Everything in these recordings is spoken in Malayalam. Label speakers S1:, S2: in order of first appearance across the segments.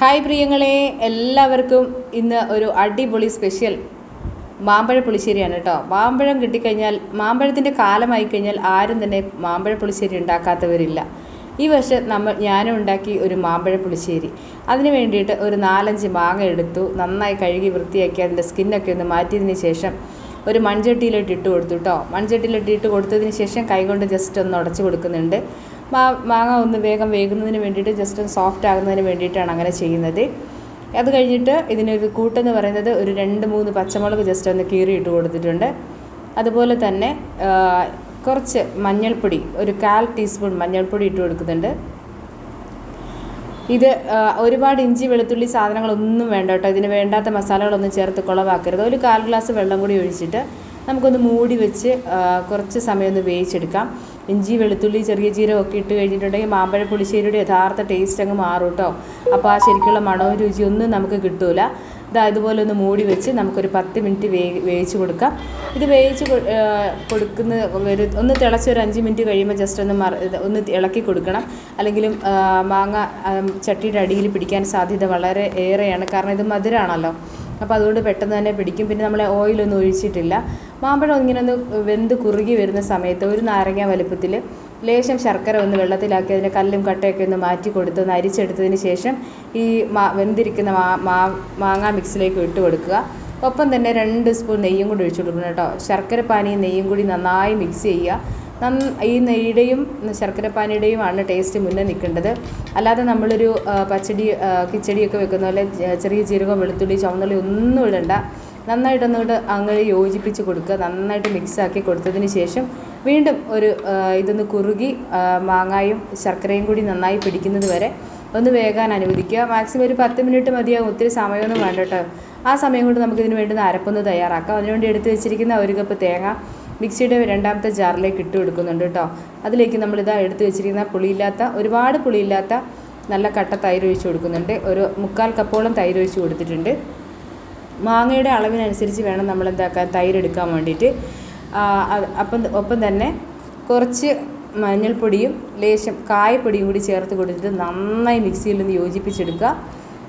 S1: ഹായ് പ്രിയങ്ങളെ എല്ലാവർക്കും ഇന്ന് ഒരു അടിപൊളി സ്പെഷ്യൽ മാമ്പഴ പുളിശ്ശേരിയാണ് കേട്ടോ. മാമ്പഴം കിട്ടിക്കഴിഞ്ഞാൽ മാമ്പഴത്തിന്റെ കാലമായി കഴിഞ്ഞാൽ ആരും തന്നെ മാമ്പഴ പുളിശ്ശേരി ഉണ്ടാക്കാത്തവരില്ല. ഈ വർഷം നമ്മൾ ഞാനും ഉണ്ടാക്കി ഒരു മാമ്പഴ പുളിശ്ശേരി. അതിന് വേണ്ടിയിട്ട് ഒരു നാലഞ്ച് മാങ്ങ എടുത്തു നന്നായി കഴുകി വൃത്തിയാക്കി അതിന്റെ സ്കിന്നൊക്കെ ഒന്ന് മാറ്റിയതിന് ശേഷം ഒരു മൺചട്ടിയിലോട്ട് ഇട്ട് കൊടുത്തു കേട്ടോ. മൺചട്ടിയിലോട്ട് ഇട്ട് കൊടുത്തതിന് ശേഷം കൈകൊണ്ട് ജസ്റ്റ് ഒന്ന് ഉടച്ചു കൊടുക്കുന്നുണ്ട്. മാങ്ങ ഒന്ന് വേഗം വേകുന്നതിന് വേണ്ടിയിട്ട് ജസ്റ്റ് ഒന്ന് സോഫ്റ്റ് ആകുന്നതിന് വേണ്ടിയിട്ടാണ് അങ്ങനെ ചെയ്യുന്നത്. അത് കഴിഞ്ഞിട്ട് ഇതിനൊരു കൂട്ടെന്ന് പറയുന്നത് ഒരു രണ്ട് മൂന്ന് പച്ചമുളക് ജസ്റ്റ് ഒന്ന് കീറി ഇട്ട് കൊടുത്തിട്ടുണ്ട്. അതുപോലെ തന്നെ കുറച്ച് മഞ്ഞൾപ്പൊടി ഒരു കാൽ ടീസ്പൂൺ മഞ്ഞൾപ്പൊടി ഇട്ട് കൊടുക്കുന്നുണ്ട്. ഇത് ഒരുപാട് ഇഞ്ചി വെളുത്തുള്ളി സാധനങ്ങളൊന്നും വേണ്ട കേട്ടോ. ഇതിന് വേണ്ടാത്ത മസാലകളൊന്നും ചേർത്ത് കുളവാക്കരുത്. ഒരു കാൽ ഗ്ലാസ് വെള്ളം കൂടി ഒഴിച്ചിട്ട് നമുക്കൊന്ന് മൂടി വെച്ച് കുറച്ച് സമയം ഒന്ന് വേവിച്ചെടുക്കാം. ഇഞ്ചി വെളുത്തുള്ളി ചെറിയ ജീരകമൊക്കെ ഇട്ട് കഴിഞ്ഞിട്ടുണ്ടെങ്കിൽ മാമ്പഴ പുളിശ്ശേരിയുടെ യഥാർത്ഥ ടേസ്റ്റ് അങ്ങ് മാറും കേട്ടോ അപ്പോൾ ആ ശരിക്കുള്ള മണവും രുചിയൊന്നും നമുക്ക് കിട്ടൂല. ഇതാ ഇതുപോലെ ഒന്ന് മൂടി വെച്ച് നമുക്കൊരു പത്ത് മിനിറ്റ് വേ വേവിച്ച് കൊടുക്കാം. ഇത് വേവിച്ച് കൊടുക്കുന്ന ഒരു ഒന്ന് തിളച്ച് ഒരു അഞ്ച് മിനിറ്റ് കഴിയുമ്പോൾ ജസ്റ്റ് ഒന്ന് മറ ഒന്ന് ഇളക്കി കൊടുക്കണം. അല്ലെങ്കിൽ മാങ്ങ ചട്ടിയുടെ അടിയിൽ പിടിക്കാൻ സാധ്യത വളരെ ഏറെയാണ്. കാരണം ഇത് മധുരമാണല്ലോ അപ്പോൾ അതുകൊണ്ട് പെട്ടെന്ന് തന്നെ പിടിക്കും. പിന്നെ നമ്മൾ ഓയിലൊന്നും ഒഴിച്ചിട്ടില്ല. മാമ്പഴം ഇങ്ങനെ ഒന്ന് വെന്ത് കുറുകി വരുന്ന സമയത്ത് ഒരു നാരങ്ങ വലുപ്പത്തിൽ ലേശം ശർക്കര ഒന്ന് വെള്ളത്തിലാക്കി അതിന്റെ കല്ലും കട്ടയൊക്കെ ഒന്ന് മാറ്റി കൊടുത്ത് ഒന്ന് അരിച്ചെടുത്തതിന് ശേഷം ഈ മാ വെന്തിരിക്കുന്ന മാ മാ മാങ്ങ മിക്സിലേക്ക് ഇട്ട് കൊടുക്കുക. ഒപ്പം തന്നെ രണ്ട് സ്പൂൺ നെയ്യും കൂടി ഒഴിച്ചു കൊടുക്കണം കേട്ടോ. ശർക്കര പാനിയും നെയ്യും കൂടി നന്നായി മിക്സ് ചെയ്യുക. ഈ നെയ്യുടെയും ശർക്കരപ്പാനിയുടെയും ആണ് ടേസ്റ്റ് മുന്നേ നിൽക്കേണ്ടത്. അല്ലാതെ നമ്മളൊരു പച്ചടി കിച്ചടിയൊക്കെ വെക്കുന്ന പോലെ ചെറിയ ജീരകം വെളുത്തുള്ളി ചുവന്നുള്ളി ഒന്നും ഇടണ്ട. നന്നായിട്ടൊന്നുകൂടെ അങ്ങനെ യോജിപ്പിച്ച് കൊടുക്കുക. നന്നായിട്ട് മിക്സാക്കി കൊടുത്തതിന് ശേഷം വീണ്ടും ഒരു ഇതൊന്ന് കുറുകി മാങ്ങായും ശർക്കരയും കൂടി നന്നായി പിടിക്കുന്നത് വരെ ഒന്ന് വേകാൻ അനുവദിക്കുക. മാക്സിമം ഒരു പത്ത് മിനിറ്റ് മതിയാകും ഒത്തിരി സമയമൊന്നും വേണ്ട കേട്ടോ. ആ സമയം കൊണ്ട് നമുക്ക് വേണ്ടി വേണ്ടുന്ന അരപ്പൊന്ന് തയ്യാറാക്കാം. അതിനുവേണ്ടി എടുത്തു വെച്ചിരിക്കുന്ന ഒരു കപ്പ് തേങ്ങ മിക്സിയുടെ രണ്ടാമത്തെ ജാറിലേക്ക് ഇട്ട് കൊടുക്കുന്നുണ്ട് കേട്ടോ. അതിലേക്ക് നമ്മളിതാ എടുത്തു വെച്ചിരിക്കുന്ന പുളിയില്ലാത്ത ഒരുപാട് പുളിയില്ലാത്ത നല്ല കട്ട തൈര് ഒഴിച്ച് കൊടുക്കുന്നുണ്ട്. ഒരു മുക്കാൽ കപ്പോളം തൈര് ഒഴിച്ച് കൊടുത്തിട്ടുണ്ട്. മാങ്ങയുടെ അളവിനനുസരിച്ച് വേണം നമ്മൾ എന്താക്കാൻ തൈര് എടുക്കാൻ വേണ്ടിയിട്ട്. അപ്പം ഒപ്പം തന്നെ കുറച്ച് മഞ്ഞൾപ്പൊടിയും ലേശം കായപ്പൊടിയും കൂടി ചേർത്ത് കൊടുത്തിട്ട് നന്നായി മിക്സിയിൽ നിന്ന് യോജിപ്പിച്ചെടുക്കുക.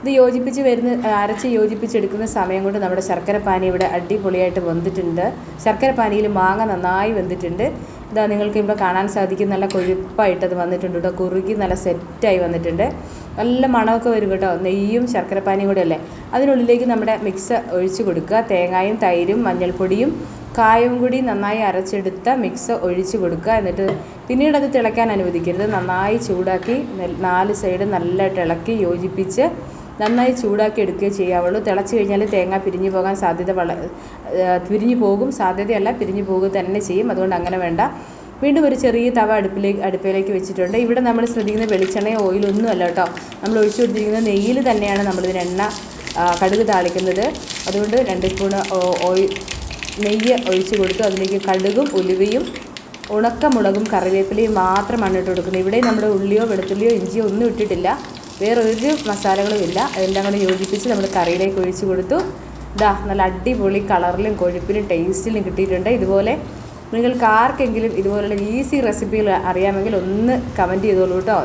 S1: ഇത് യോജിപ്പിച്ച് വരുന്ന അരച്ച് യോജിപ്പിച്ചെടുക്കുന്ന സമയം കൊണ്ട് നമ്മുടെ ശർക്കര പാനി ഇവിടെ അടിപൊളിയായിട്ട് വന്നിട്ടുണ്ട്. ശർക്കര പാനിയിൽ മാങ്ങ നന്നായി വെന്തിട്ടുണ്ട് ഇതാ നിങ്ങൾക്ക് ഇവിടെ കാണാൻ സാധിക്കും. നല്ല കൊഴുപ്പായിട്ട് അത് വന്നിട്ടുണ്ട് കേട്ടോ. കുറുകി നല്ല സെറ്റായി വന്നിട്ടുണ്ട്. നല്ല മണമൊക്കെ വരും കേട്ടോ. നെയ്യും ശർക്കരപ്പാനിയും കൂടെ അല്ലേ? അതിനുള്ളിലേക്ക് നമ്മുടെ മിക്സ് ഒഴിച്ച് കൊടുക്കുക. തേങ്ങായും തൈരും മഞ്ഞൾപ്പൊടിയും കായവും കൂടി നന്നായി അരച്ചെടുത്ത മിക്സ് ഒഴിച്ച് കൊടുക്കുക. എന്നിട്ട് പിന്നീട് അത് തിളയ്ക്കാൻ അനുവദിക്കരുത്. നന്നായി ചൂടാക്കി നാല് സൈഡ് നല്ലതായിട്ട് ഇളക്കി യോജിപ്പിച്ച് നന്നായി ചൂടാക്കി എടുക്കുകയോ ചെയ്യാവുള്ളൂ. തിളച്ച് കഴിഞ്ഞാൽ തേങ്ങ പിരിഞ്ഞു പോകാൻ സാധ്യത വള പിരിഞ്ഞു പോകും. സാധ്യതയല്ല പിരിഞ്ഞു പോകുക തന്നെ ചെയ്യും. അതുകൊണ്ട് അങ്ങനെ വേണ്ട. വീണ്ടും ഒരു ചെറിയ തവ അടുപ്പിലേക്ക് അടുപ്പിലേക്ക് വെച്ചിട്ടുണ്ട്. ഇവിടെ നമ്മൾ ശ്രദ്ധിക്കുന്ന വെളിച്ചെണ്ണയോ ഓയിലൊന്നും അല്ല കേട്ടോ. നമ്മൾ ഒഴിച്ചു കൊടുത്തിരിക്കുന്ന നെയ്യിൽ തന്നെയാണ് നമ്മളിതിന് എണ്ണ കടുക് താളിക്കുന്നത്. അതുകൊണ്ട് രണ്ട് സ്പൂൺ ഓയിൽ നെയ്യ് ഒഴിച്ചു കൊടുത്തു. അതിലേക്ക് കടുകും ഉലുവയും ഉണക്കമുളകും കറിവേപ്പിലയും മാത്രമാണ് ഇട്ട് കൊടുക്കുന്നത്. ഇവിടെ നമ്മുടെ ഉള്ളിയോ വെളുത്തുള്ളിയോ ഇഞ്ചിയോ ഒന്നും ഇട്ടിട്ടില്ല. വേറെ ഒരു മസാലകളും ഇല്ല. അതെല്ലാം കൂടെ യോജിപ്പിച്ച് നമ്മൾ കറിയിലേക്ക് ഒഴിച്ച് കൊടുത്തു. ഇതാ നല്ല അടിപൊളി കളറിലും കൊഴുപ്പിലും ടേസ്റ്റിലും കിട്ടിയിട്ടുണ്ട്. ഇതുപോലെ നിങ്ങൾക്ക് ആർക്കെങ്കിലും ഇതുപോലുള്ള ഈസി റെസിപ്പികൾ അറിയാമെങ്കിൽ ഒന്ന് കമന്റ് ചെയ്തോളൂ കേട്ടോ.